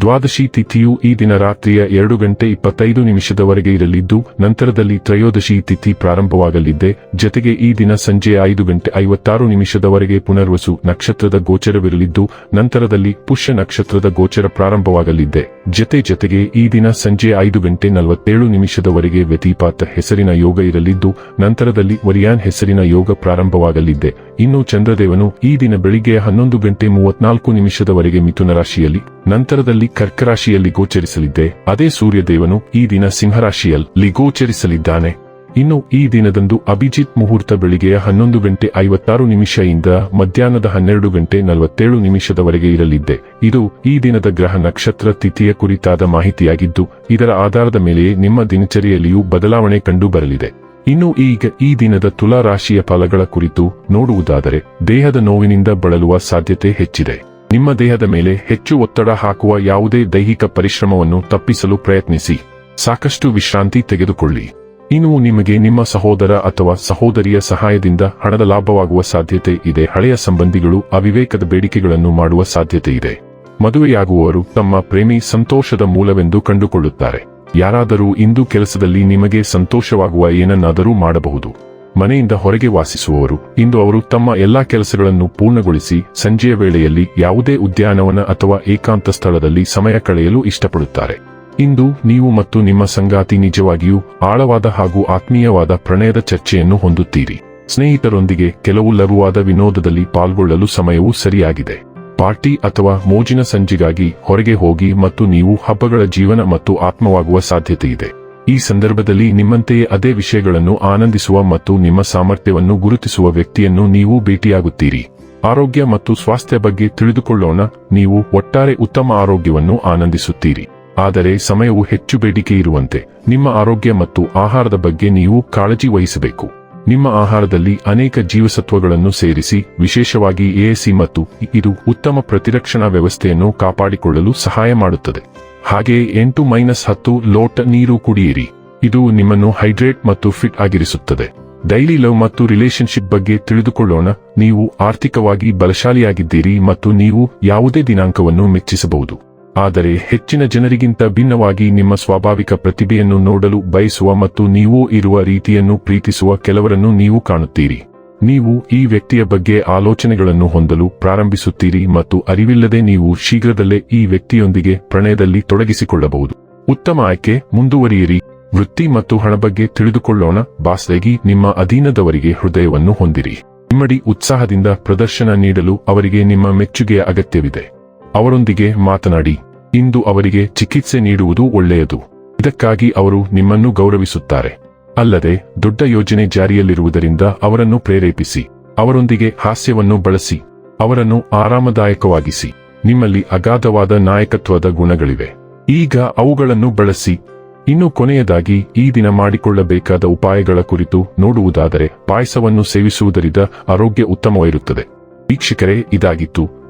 ದ್ವಾದಶಿ ತಿಥಿಯು ಈ ದಿನ ರಾತ್ರಿಯ ಎರಡು ಗಂಟೆ ಇಪ್ಪತ್ತೈದು ನಿಮಿಷದವರೆಗೆ ಇರಲಿದ್ದು, ನಂತರದಲ್ಲಿ ತ್ರಯೋದಶಿ ತಿಥಿ ಪ್ರಾರಂಭವಾಗಲಿದ್ದೆ ಜತೆಗೆ ಈ ದಿನ ಸಂಜೆ ಐದು ಗಂಟೆ ಐವತ್ತಾರು ನಿಮಿಷದವರೆಗೆ ಪುನರ್ವಸು ನಕ್ಷತ್ರದ ಗೋಚರವಿರಲಿದ್ದು, ನಂತರದಲ್ಲಿ ಪುಷ್ಯ ನಕ್ಷತ್ರದ ಗೋಚರ ಪ್ರಾರಂಭವಾಗಲಿದ್ದೆ ಜತೆ ಜತೆಗೆ ಈ ದಿನ ಸಂಜೆ ಐದು ಗಂಟೆ ನಲವತ್ತೇಳು ನಿಮಿಷದವರೆಗೆ ವ್ಯತಿಪಾತ ಹೆಸರಿನ ಯೋಗ ಇರಲಿದ್ದು, ನಂತರದಲ್ಲಿ ವರಿಯಾನ್ ಹೆಸರಿನ ಯೋಗ ಪ್ರಾರಂಭವಾಗಲಿದ್ದೆ ಇನ್ನು ಚಂದ್ರದೇವನು ಈ ದಿನ ಬೆಳಿಗ್ಗೆ ಹನ್ನೊಂದು ಗಂಟೆ ಮೂವತ್ನಾಲ್ಕು ನಿಮಿಷದವರೆಗೆ ಮಿಥುನ ರಾಶಿಯಲ್ಲಿ, ನಂತರದಲ್ಲಿ ಕರ್ಕರಾಶಿಯಲ್ಲಿ ಗೋಚರಿಸಲಿದ್ದೆ. ಅದೇ ಸೂರ್ಯದೇವನು ಈ ದಿನ ಸಿಂಹರಾಶಿಯಲ್ಲಿ ಗೋಚರಿಸಲಿದ್ದಾನೆ. ಇನ್ನು ಈ ದಿನದಂದು ಅಭಿಜಿತ್ ಮುಹೂರ್ತ ಬೆಳಿಗ್ಗೆಯ ಹನ್ನೊಂದು ಗಂಟೆ ಐವತ್ತಾರು ನಿಮಿಷದಿಂದ ಮಧ್ಯಾಹ್ನದ ಹನ್ನೆರಡು ಗಂಟೆ ನಲವತ್ತೇಳು ನಿಮಿಷದವರೆಗೆ ಇರಲಿದ್ದೆ. ಇದು ಈ ದಿನದ ಗ್ರಹ ನಕ್ಷತ್ರ ತಿಥಿಯ ಕುರಿತಾದ ಮಾಹಿತಿಯಾಗಿದ್ದು, ಇದರ ಆಧಾರದ ಮೇಲೆಯೇ ನಿಮ್ಮ ದಿನಚರಿಯಲ್ಲಿಯೂ ಬದಲಾವಣೆ ಕಂಡು ಬರಲಿದೆ ಇನ್ನು ಈಗ ಈ ದಿನದ ತುಲಾ ರಾಶಿಯ ಫಲಗಳ ಕುರಿತು ನೋಡುವುದಾದರೆ, ದೇಹದ ನೋವಿನಿಂದ ಬಳಲುವ ಸಾಧ್ಯತೆ ಹೆಚ್ಚಿದೆ. ನಿಮ್ಮ ದೇಹದ ಮೇಲೆ ಹೆಚ್ಚು ಒತ್ತಡ ಹಾಕುವ ಯಾವುದೇ ದೈಹಿಕ ಪರಿಶ್ರಮವನ್ನು ತಪ್ಪಿಸಲು ಪ್ರಯತ್ನಿಸಿ. ಸಾಕಷ್ಟು ವಿಶ್ರಾಂತಿ ತೆಗೆದುಕೊಳ್ಳಿ. ಇನ್ನು ನಿಮಗೆ ನಿಮ್ಮ ಸಹೋದರ ಅಥವಾ ಸಹೋದರಿಯ ಸಹಾಯದಿಂದ ಹಣದ ಲಾಭವಾಗುವ ಸಾಧ್ಯತೆ ಇದೆ. ಹಳೆಯ ಸಂಬಂಧಿಗಳು ಅವಿವೇಕದ ಬೇಡಿಕೆಗಳನ್ನು ಮಾಡುವ ಸಾಧ್ಯತೆ ಇದೆ. ಮದುವೆಯಾಗುವವರು ತಮ್ಮ ಪ್ರೇಮಿ ಸಂತೋಷದ ಮೂಲವೆಂದು ಕಂಡುಕೊಳ್ಳುತ್ತಾರೆ. ಯಾರಾದರೂ ಇಂದು ಕೆಲಸದಲ್ಲಿ ನಿಮಗೆ ಸಂತೋಷವಾಗುವ ಏನನ್ನಾದರೂ ಮಾಡಬಹುದು. ಮನೆಯಿಂದ ಹೊರಗೆ ವಾಸಿಸುವವರು, ಇಂದು ಅವರು ತಮ್ಮ ಎಲ್ಲಾ ಕೆಲಸಗಳನ್ನು ಪೂರ್ಣಗೊಳಿಸಿ, ಸಂಜೆಯ ವೇಳೆಯಲ್ಲಿ ಯಾವುದೇ ಉದ್ಯಾನವನ ಅಥವಾ ಏಕಾಂತ ಸ್ಥಳದಲ್ಲಿ ಸಮಯ ಕಳೆಯಲು ಇಷ್ಟಪಡುತ್ತಾರೆ. ಇಂದು ನೀವು ಮತ್ತು ನಿಮ್ಮ ಸಂಗಾತಿ ನಿಜವಾಗಿಯೂ ಆಳವಾದ ಹಾಗೂ ಆತ್ಮೀಯವಾದ ಪ್ರಣಯದ ಚರ್ಚೆಯನ್ನು ಹೊಂದುತ್ತೀರಿ. ಸ್ನೇಹಿತರೊಂದಿಗೆ ಕೆಲವು ಲಘುವಾದ ವಿನೋದದಲ್ಲಿ ಪಾಲ್ಗೊಳ್ಳಲು ಸಮಯವೂ ಸರಿಯಾಗಿದೆ. ಪಾರ್ಟಿ ಅಥವಾ ಮೋಜಿನ ಸಂಜೆಗಾಗಿ ಹೊರಗೆ ಹೋಗಿ ಮತ್ತು ನೀವು ಹಬ್ಬಗಳ ಜೀವನ ಮತ್ತು ಆತ್ಮವಾಗುವ ಸಾಧ್ಯತೆ ಇದೆ ಈ ಸಂದರ್ಭದಲ್ಲಿ ನಿಮ್ಮಂತೆಯೇ ಅದೇ ವಿಷಯಗಳನ್ನು ಆನಂದಿಸುವ ಮತ್ತು ನಿಮ್ಮ ಸಾಮರ್ಥ್ಯವನ್ನು ಗುರುತಿಸುವ ವ್ಯಕ್ತಿಯನ್ನು ನೀವು ಭೇಟಿಯಾಗುತ್ತೀರಿ. ಆರೋಗ್ಯ ಮತ್ತು ಸ್ವಾಸ್ಥ್ಯ ಬಗ್ಗೆ ತಿಳಿದುಕೊಳ್ಳೋಣ, ನೀವು ಒಟ್ಟಾರೆ ಉತ್ತಮ ಆರೋಗ್ಯವನ್ನು ಆನಂದಿಸುತ್ತೀರಿ. ಆದರೆ ಸಮಯವು ಹೆಚ್ಚು ಬೇಡಿಕೆ ಇರುವಂತೆ ನಿಮ್ಮ ಆರೋಗ್ಯ ಮತ್ತು ಆಹಾರದ ಬಗ್ಗೆ ನೀವು ಕಾಳಜಿ ವಹಿಸಬೇಕು. ನಿಮ್ಮ ಆಹಾರದಲ್ಲಿ ಅನೇಕ ಜೀವಸತ್ವಗಳನ್ನು ಸೇರಿಸಿ, ವಿಶೇಷವಾಗಿ ಎಎಸಿ ಮತ್ತು ಇದು ಉತ್ತಮ ಪ್ರತಿರಕ್ಷಣಾ ವ್ಯವಸ್ಥೆಯನ್ನು ಕಾಪಾಡಿಕೊಳ್ಳಲು ಸಹಾಯ ಮಾಡುತ್ತದೆ. ಹಾಗೆಯೇ ಎಂಟು ಮೈನಸ್ ಹತ್ತು ಲೋಟ ನೀರು ಕುಡಿಯಿರಿ. ಇದು ನಿಮ್ಮನ್ನು ಹೈಡ್ರೇಟ್ ಮತ್ತು ಫಿಟ್ ಆಗಿರಿಸುತ್ತದೆ. ಡೈಲಿ ಲವ್ ಮತ್ತು ರಿಲೇಶನ್ಶಿಪ್ ಬಗ್ಗೆ ತಿಳಿದುಕೊಳ್ಳೋಣ. ನೀವು ಆರ್ಥಿಕವಾಗಿ ಬಲಶಾಲಿಯಾಗಿದ್ದೀರಿ ಮತ್ತು ನೀವು ಯಾವುದೇ ದಿನಾಂಕವನ್ನು ಮೆಚ್ಚಿಸಬಹುದು. ಆದರೆ ಹೆಚ್ಚಿನ ಜನರಿಗಿಂತ ಭಿನ್ನವಾಗಿ ನಿಮ್ಮ ಸ್ವಾಭಾವಿಕ ಪ್ರತಿಭೆಯನ್ನು ನೋಡಲು ಬಯಸುವ ಮತ್ತು ನೀವು ಇರುವ ರೀತಿಯನ್ನು ಪ್ರೀತಿಸುವ ಕೆಲವರನ್ನು ನೀವು ಕಾಣುತ್ತೀರಿ. ನೀವು ಈ ವ್ಯಕ್ತಿಯ ಬಗ್ಗೆ ಆಲೋಚನೆಗಳನ್ನು ಹೊಂದಲು ಪ್ರಾರಂಭಿಸುತ್ತೀರಿ ಮತ್ತು ಅರಿವಿಲ್ಲದೆ ನೀವು ಶೀಘ್ರದಲ್ಲೇ ಈ ವ್ಯಕ್ತಿಯೊಂದಿಗೆ ಪ್ರಣಯದಲ್ಲಿ ತೊಡಗಿಸಿಕೊಳ್ಳಬಹುದು. ಉತ್ತಮ ಆಯ್ಕೆ, ಮುಂದುವರಿಯಿರಿ. ವೃತ್ತಿ ಮತ್ತು ಹಣ ಬಗ್ಗೆ ತಿಳಿದುಕೊಳ್ಳೋಣ. ಬಾಸ್ಲೆಗಿ ನಿಮ್ಮ ಅಧೀನದವರಿಗೆ ಹೃದಯವನ್ನು ಹೊಂದಿರಿ. ಇಮ್ಮಡಿ ಉತ್ಸಾಹದಿಂದ ಪ್ರದರ್ಶನ ನೀಡಲು ಅವರಿಗೆ ನಿಮ್ಮ ಮೆಚ್ಚುಗೆಯ ಅಗತ್ಯವಿದೆ. ಅವರೊಂದಿಗೆ ಮಾತನಾಡಿ. ಇಂದು ಅವರಿಗೆ ಚಿಕಿತ್ಸೆ ನೀಡುವುದು ಒಳ್ಳೆಯದು. ಇದಕ್ಕಾಗಿ ಅವರು ನಿಮ್ಮನ್ನು ಗೌರವಿಸುತ್ತಾರೆ. ಅಲ್ಲದೆ, ದೊಡ್ಡ ಯೋಜನೆ ಜಾರಿಯಲ್ಲಿರುವುದರಿಂದ ಅವರನ್ನು ಪ್ರೇರೇಪಿಸಿ. ಅವರೊಂದಿಗೆ ಹಾಸ್ಯವನ್ನು ಬಳಸಿ. ಅವರನ್ನು ಆರಾಮದಾಯಕವಾಗಿಸಿ. ನಿಮ್ಮಲ್ಲಿ ಅಗಾಧವಾದ ನಾಯಕತ್ವದ ಗುಣಗಳಿವೆ. ಈಗ ಅವುಗಳನ್ನು ಬಳಸಿ. ಇನ್ನು ಕೊನೆಯದಾಗಿ, ಈ ದಿನ ಮಾಡಿಕೊಳ್ಳಬೇಕಾದ ಉಪಾಯಗಳ ಕುರಿತು ನೋಡುವುದಾದರೆ, ಪಾಯಸವನ್ನು ಸೇವಿಸುವುದರಿಂದ ಆರೋಗ್ಯ ಉತ್ತಮವಾಗಿರುತ್ತದೆ. ವೀಕ್ಷಕರೇ, ಇದಾಗಿತ್ತು.